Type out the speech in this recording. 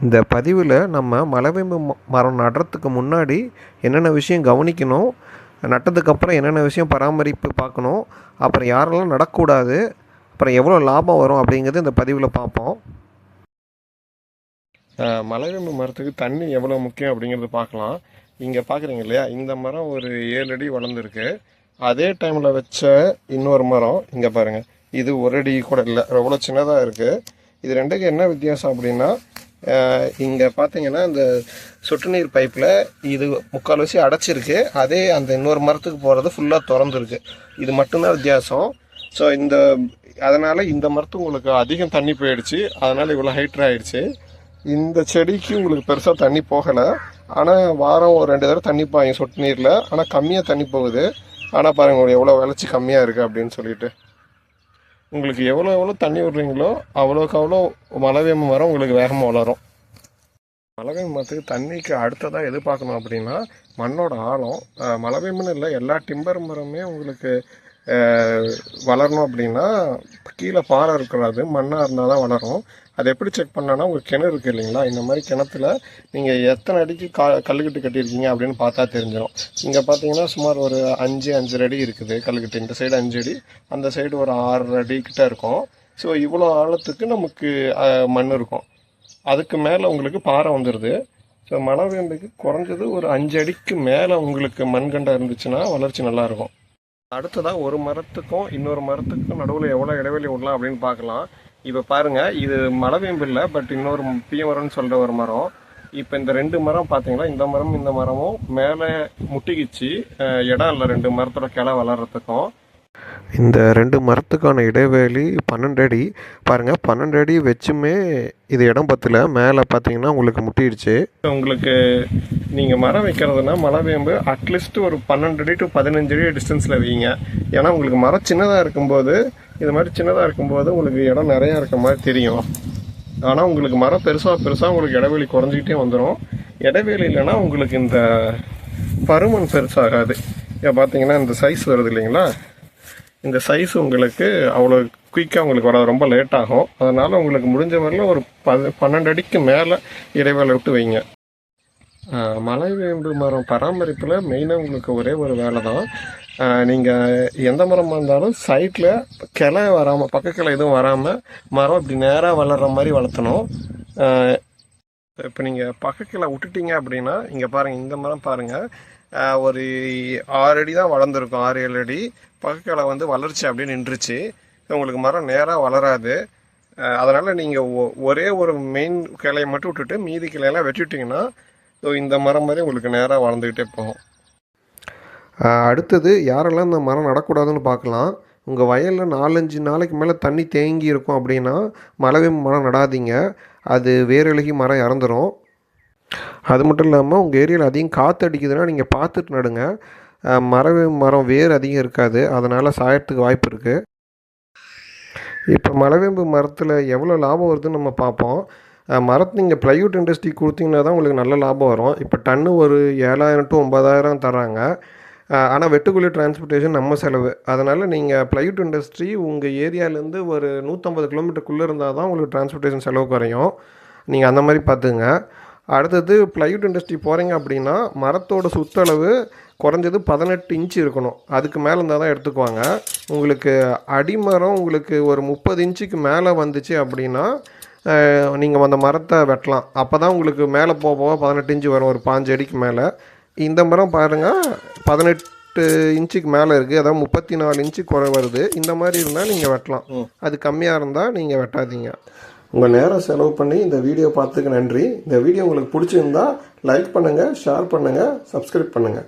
இந்த பதிவில் நம்ம மலைவேம்பு ம- மரம் நடுறதுக்கு முன்னாடி என்னென்ன விஷயம் கவனிக்கணும் நட்டதுக்கப்புறம் என்னென்ன விஷயம் பராமரிப்பு பார்க்கணும் அப்புறம் யாரெல்லாம் நடக்கூடாது அப்புறம் எவ்வளோ லாபம் வரும் அப்படிங்கிறது இந்த பதிவில் பார்ப்போம். மலைவேம்பு மரத்துக்கு தண்ணி எவ்வளோ முக்கியம் அப்படிங்கிறது பார்க்கலாம். இங்கே பார்க்குறீங்க இல்லையா? இந்த மரம் ஒரு ஏழு அடி வளர்ந்துருக்கு. அதே டைமில் வச்ச இன்னொரு மரம் இங்கே பாருங்கள் இது ஒரு அடி கூட இல்லை எவ்வளோ சின்னதாக இருக்குது இது ரெண்டுக்கு என்ன வித்தியாசம் அப்படின்னா இங்கே பார்த்தீங்கன்னா இந்த சொட்டு நீர் பைப்பில் இது முக்கால்வாசி அடைச்சிருக்கு. அதே அந்த இன்னொரு மரத்துக்கு போகிறது ஃபுல்லாக திறந்துருக்கு. இது மட்டும்தான் வித்தியாசம். ஸோ இந்த அதனால் இந்த மரத்து உங்களுக்கு அதிகம் தண்ணி போயிடுச்சு. அதனால் இவ்வளோ ஹைட்டர் ஆயிடுச்சு. இந்த செடிக்கு உங்களுக்கு பெருசாக தண்ணி போகலை. ஆனால் வாரம் ஒரு ரெண்டு தடவை தண்ணி பாயும் சொட்டு நீரில். ஆனால் கம்மியாக தண்ணி போகுது. ஆனால் பாருங்கள் எவ்வளோ விளைச்சி கம்மியாக இருக்குது அப்படின்னு சொல்லிட்டு. உங்களுக்கு எவ்வளோ எவ்வளோ தண்ணி விடுறீங்களோ அவ்வளோக்கு அவ்வளோ மலைவேம்பு மரம் உங்களுக்கு வேகமாக வளரும். மலைவேம்பு மரத்துக்கு தண்ணிக்கு அடுத்ததாக எதிர்பார்க்கணும் அப்படின்னா மண்ணோட ஆழம் அஹ் இல்லை எல்லா டிம்பர் மரமே உங்களுக்கு வளரணும் அப்படின்னா கீழே பாறை இருக்கிறாது மண்ணாக இருந்தால் தான் வளரும். அது எப்படி செக் பண்ணனா உங்கள் கிணறு இருக்குது இல்லைங்களா? இந்த மாதிரி கிணத்துல நீங்கள் எத்தனை அடிக்கு கா கல்லுக்கட்டு கட்டியிருக்கீங்க அப்படின்னு பார்த்தா தெரிஞ்சிடும் இங்கே பார்த்தீங்கன்னா சுமார் ஒரு அஞ்சு அஞ்சரை அடி இருக்குது கல்லுக்கட்டு. இந்த சைடு அஞ்சு அடி அந்த சைடு ஒரு ஆறு அடி கிட்ட இருக்கும். ஸோ இவ்வளோ ஆழத்துக்கு நமக்கு மண் இருக்கும். அதுக்கு மேலே உங்களுக்கு பாறை வந்துடுது ஸோ மழை வேம்புக்கு குறைஞ்சது ஒரு அஞ்சு அடிக்கு மேலே உங்களுக்கு மண்கண்டா இருந்துச்சுன்னா வளர்ச்சி நல்லாயிருக்கும் அடுத்ததாக ஒரு மரத்துக்கும் இன்னொரு மரத்துக்கும் நடுவில் எவ்வளோ இடைவெளி விடலாம் அப்படின்னு பார்க்கலாம். இப்போ பாருங்கள் இது மலைவேம்பு இல்லை பட் இன்னொரு பியமரம்னு சொல்கிற ஒரு மரம். இப்போ இந்த ரெண்டு மரம் பார்த்தீங்கன்னா இந்த மரமும் இந்த மரமும் மேலே முட்டிக்கிச்சு. இடம் இல்லை ரெண்டு மரத்தோட கிளை வளர்கிறதுக்கும் இந்த ரெண்டு மரத்துக்கான இடைவெளி பன்னெண்டு அடி. பாருங்கள் பன்னெண்டு அடி வச்சுமே இது இடம் பத்தில். மேலே பார்த்தீங்கன்னா உங்களுக்கு முட்டிடுச்சு. உங்களுக்கு நீங்கள் மரம் வைக்கிறதுனா மலைவேம்பு அட்லீஸ்ட் ஒரு பன்னெண்டு அடி டு பதினஞ்சு அடி டிஸ்டன்ஸில் வைங்க. ஏன்னா உங்களுக்கு மரம் சின்னதாக இருக்கும்போது இது மாதிரி சின்னதாக இருக்கும்போது உங்களுக்கு இடம் நிறையா இருக்க மாதிரி தெரியும். ஆனால் உங்களுக்கு மரம் பெருசாக பெருசாக உங்களுக்கு இடைவெளி குறைஞ்சிக்கிட்டே வந்துடும் இடைவெளி இல்லைன்னா உங்களுக்கு இந்த பருமன் பெருசாகாது. இப்போ பார்த்தீங்கன்னா இந்த சைஸ் வருது இல்லைங்களா? இந்த சைஸ் உங்களுக்கு அவ்வளோ குயிக்காக உங்களுக்கு வராது. ரொம்ப லேட் ஆகும். அதனால் உங்களுக்கு முடிஞ்ச வரையிலும் ஒரு பது பன்னெண்டு அடிக்கு மேலே இடைவேளை விட்டு வைங்க. மலை வேம்பு மரம் பராமரிப்பில் மெயினாக உங்களுக்கு ஒரே ஒரு வேலை தான். நீங்கள் எந்த மரமாக இருந்தாலும் சைட்டில் கிளை வராமல் பக்க கிளை எதுவும் வராமல் மரம் இப்படி நேராக வளர்கிற மாதிரி வளர்த்தணும். இப்போ நீங்கள் பக்க கிளை விட்டுட்டீங்க அப்படின்னா இங்கே பாருங்கள் இந்த மரம் பாருங்கள் ஒரு ஆறு அடி தான் வளர்ந்துருக்கும். ஆறு ஏழு அடி. பக்க வந்து வளர்ச்சி அப்படியே நின்றுச்சு. உங்களுக்கு மரம் நேராக வளராது. அதனால் நீங்கள் ஒரே ஒரு மெயின் கிளையை மட்டும் விட்டுட்டு மீதி கிளையெல்லாம் வெட்டிட்டீங்கன்னா ஸோ இந்த மரம் மாதிரி உங்களுக்கு நேராக வளர்ந்துக்கிட்டே போகும். அடுத்தது யாரெல்லாம் இந்த மரம் நடக்கூடாதுன்னு பார்க்கலாம். உங்கள் வயலில் நாலஞ்சு நாளைக்கு மேலே தண்ணி தேங்கி இருக்கும் அப்படின்னா மலைவேம்பு மரம் நடாதீங்க. அது வேரழுகி மரம் இறந்துடும் அது மட்டும் இல்லாமல் உங்கள் ஏரியாவில் அதிகம் காற்று அடிக்குதுன்னா நீங்கள் பார்த்துட்டு நடுங்க. அஹ் மரவேம்பு மரம் வேர் அதிகம் இருக்காது. அதனால் சாயத்துக்கு வாய்ப்பு இருக்குது இப்போ மலவேம்பு மரத்தில் எவ்வளோ லாபம் வருதுன்னு நம்ம பார்ப்போம் மரத்து நீங்கள் ப்ளைவுட் இண்டஸ்ட்ரி கொடுத்தீங்கன்னா தான் உங்களுக்கு நல்ல லாபம் வரும். இப்போ டன்னு ஒரு ஏழாயிரம் டு ஒம்பதாயிரம் தராங்க ஆனால் வெட்டுக்குழி டிரான்ஸ்போர்ட்டேஷன் நம்ம செலவு. அதனால் நீங்கள் ப்ளைவுட் இண்டஸ்ட்ரி உங்கள் ஏரியாலேருந்து ஒரு நூற்றம்பது கிலோமீட்டருக்குள்ளே இருந்தால் தான் உங்களுக்கு டிரான்ஸ்போர்ட்டேஷன் செலவு குறையும். நீங்கள் அந்த மாதிரி பார்த்துங்க அடுத்தது ப்ளைவுட் இண்டஸ்ட்ரி போகிறீங்க அப்படின்னா மரத்தோட சுற்றளவு குறைஞ்சது பதினெட்டு இன்ச்சு இருக்கணும். அதுக்கு மேலே இருந்தால் தான் எடுத்துக்குவாங்க. உங்களுக்கு அடிமரம் உங்களுக்கு ஒரு முப்பது இன்ச்சுக்கு மேலே வந்துச்சு அப்படின்னா நீங்கள் அந்த மரத்தை வெட்டலாம். அப்போ தான் உங்களுக்கு மேலே போக போக பதினெட்டு இன்ச்சு வரும் ஒரு பாஞ்சு அடிக்கு மேலே. இந்த மரம் பாருங்கள் பதினெட்டு இன்ச்சுக்கு மேலே இருக்குது அதாவது முப்பத்தி நாலு இன்ச்சு குறை வருது. இந்த மாதிரி இருந்தால் நீங்கள் வெட்டலாம். அது கம்மியாக இருந்தால் நீங்கள் வெட்டாதீங்க. உங்கள் நேரம் செலவு பண்ணி இந்த வீடியோ பார்த்துக்கு நன்றி. இந்த வீடியோ உங்களுக்கு பிடிச்சிருந்தா லைக் பண்ணுங்கள் ஷேர் பண்ணுங்கள் சப்ஸ்கிரைப் பண்ணுங்கள்